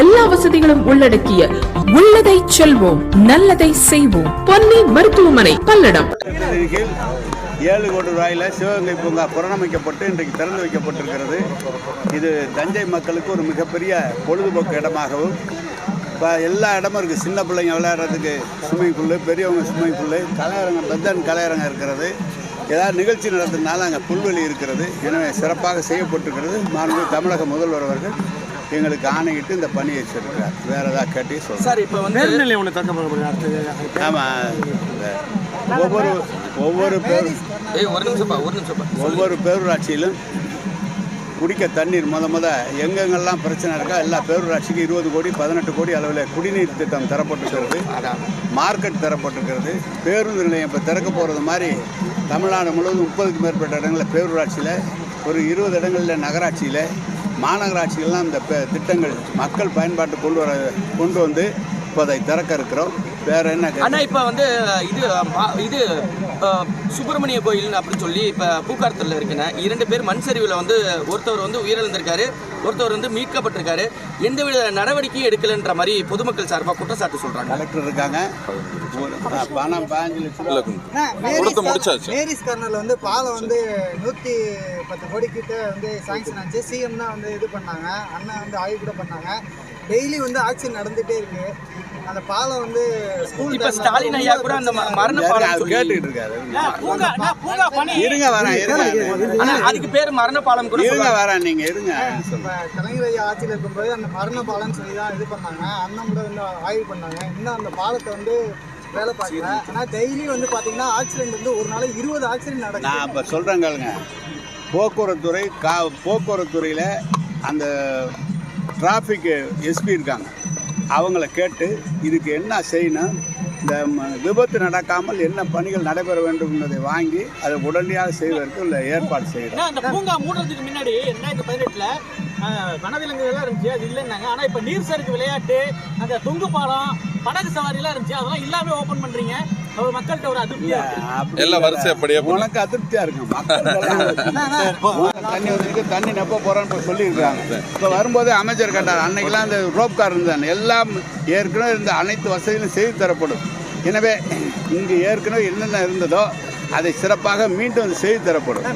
எல்லா வசதிகளும் உள்ளடக்கிய உள்ளதை செல்வோம் நல்லதை செய்வோம். பொன்னி மருத்துவமனை பல்லடம். ஏழு கோடி ரூபாயில் சிவகங்கை பூங்கா புறணமைக்கப்பட்டு இன்றைக்கு திறந்து வைக்கப்பட்டிருக்கிறது. இது தஞ்சை மக்களுக்கு ஒரு மிகப்பெரிய பொழுதுபோக்கு இடமாகவும் இப்போ எல்லா இடமும் இருக்குது சின்ன பிள்ளைங்க விளையாடுறதுக்கு ஸ்விம்மிங் பூலு பெரியவங்க ஸ்விம்மிங் பூலு கலையரங்கம் பெத்தன் கலையரங்கம் இருக்கிறது. ஏதாவது நிகழ்ச்சி நடத்துனால அங்கே புல்வெளி இருக்கிறது. எனவே சிறப்பாக செய்யப்பட்டிருக்கிறது. மாண்பு தமிழக முதல்வர் அவர்கள். எங்களுக்கு ஆணையிட்டு இந்த பணியை வச்சிருக்கிறார். வேறு ஏதாவது கேட்டி சொல்லுங்கள் சார் இப்போ வந்து நேர்நிலை ஒன்று திறக்கப்படுகிறது அடுத்தது ஆமாம் ஒவ்வொரு ஒவ்வொரு பேர் ஏய் ஒரு நிமிஷம்ப்பா ஒரு நிமிஷம்ப்பா. ஒவ்வொரு பேரூராட்சியிலும் குடிக்க தண்ணீர் முத முத எங்கெங்கெல்லாம் பிரச்சனை இருக்கா எல்லா பேரூராட்சிக்கும் இருபது கோடி பதினெட்டு கோடி அளவில் குடிநீர் திட்டம் தரப்பட்டிருக்கிறது. மார்க்கெட் தரப்பட்டிருக்கிறது. பேருந்து நிலையம் இப்போ திறக்க போகிறது மாதிரி தமிழ்நாடு முழுவதும் முப்பதுக்கு மேற்பட்ட இடங்களில் பேரூராட்சியில் ஒரு இருபது இடங்களில் நகராட்சியில் மாநகராட்சிகள்லாம் இந்த திட்டங்கள் மக்கள் பயன்பாட்டு கொண்டு வர கொண்டு வந்து இப்போ அதை திறக்க இருக்கிறோம். வேறு என்ன? அண்ணா இப்போ வந்து இது மா- இது சுப்பிரமணிய கோயில் அப்படின்னு சொல்லி இப்போ பூக்காரத்தில் இருக்குண்ணே. இரண்டு பேர் மண் சரிவில் வந்து ஒருத்தவர் வந்து உயிரிழந்திருக்காரு ஒருத்தவர் வந்து மீட்கப்பட்டிருக்காரு. எந்தவித நடவடிக்கையும் எடுக்கலைன்ற மாதிரி பொதுமக்கள் சார்பாக குற்றச்சாட்டு சொல்கிறாங்க கலெக்டர் இருக்காங்க. பணம் பாஞ்சு லட்சம் முடிச்சாச்சு. மேரிஸ் கார்னர்ல வந்து பாலம் வந்து நூற்றி பத்து கோடி கிட்ட வந்து சாங்ஷன் ஆச்சு. சிஎம் தான் வந்து இது பண்ணாங்க. அண்ணன் வந்து ஆய்வு கூட பண்ணாங்க. டெய்லி வந்து ஆக்சிடென்ட் நடந்துட்டே இருக்கு. அந்த பாலம் வந்து ஸ்கூல் இப்போ ஸ்டாலின் ஐயா கூட அந்த மரண பாலம் அவர் சொல்லி கேட்டுக்கிட்டு இருக்காரு. இருங்க வரேன் இருங்க. அதுக்கு பேர் மரண பாலம் கூட இருங்க. வரேன் நீங்க இருங்க. கலைஞர் ஐயா ஆட்சியில் இருக்கும்போது அந்த மரண பாலம்னு சொல்லி தான் இது பண்ணாங்க. அண்ணன் கூட வந்து ஆய்வு பண்ணாங்க. இன்னும் அந்த பாலத்தை வந்து வேலை பார்க்கல. ஆனால் டெய்லி வந்து பார்த்தீங்கன்னா ஆக்சிடென்ட் வந்து ஒரு நாளைக்கு இருபது ஆக்சிடென்ட் நடக்குது. நான் இப்போ சொல்கிறேன் கேளுங்க. போக்குவரத்துறை கா போக்குவரத்துறையில் அந்த டிராஃபிக் எஸ்பி இருக்காங்க. அவங்கள கேட்டு இதுக்கு என்ன செய்யணும்? இந்த விபத்து நடக்காமல் என்ன பணிகள் நடைபெற வேண்டும் என்பதை வாங்கி அதை உடனடியாக செய்வதற்கு உள்ள ஏற்பாடு செய்யணும் அந்த பூங்கா மூடுறதுக்கு முன்னாடி ரெண்டாயிரத்தி பதினெட்டில் வனவிலங்குகள்லாம் இருந்துச்சு அது இல்லைன்னாங்க. ஆனால் இப்போ நீர் சறுக்கு விளையாட்டு அந்த தொங்கு பாலம் படகு சவாரிலாம் இருந்துச்சு. அதெல்லாம் எல்லாமே ஓபன் பண்றீங்க. ஒரு மக்கள்கிட்ட ஒரு அதிருப்தியா இருக்கு. அப்படி எல்லாம் இல்ல. வரிசைப்படியே பண்ணு. உனக்கு அதிருப்தியா இருக்கும் மக்கள் தண்ணி வந்துருக்கு தண்ணி நெப்ப போறோன்னு இப்போ சொல்லியிருக்காங்க இப்போ வரும்போது அமைச்சர் கேட்டார். அன்னைக்கெல்லாம் அந்த ரோப் கார் இருந்தாங்க எல்லாம் ஏற்கனவே இருந்த அனைத்து வசதிகளும் செய்து தரப்படும். எனவே இங்கு ஏற்கனவே என்னென்ன இருந்ததோ அதை சிறப்பாக மீண்டும் செய்து தரப்படும்.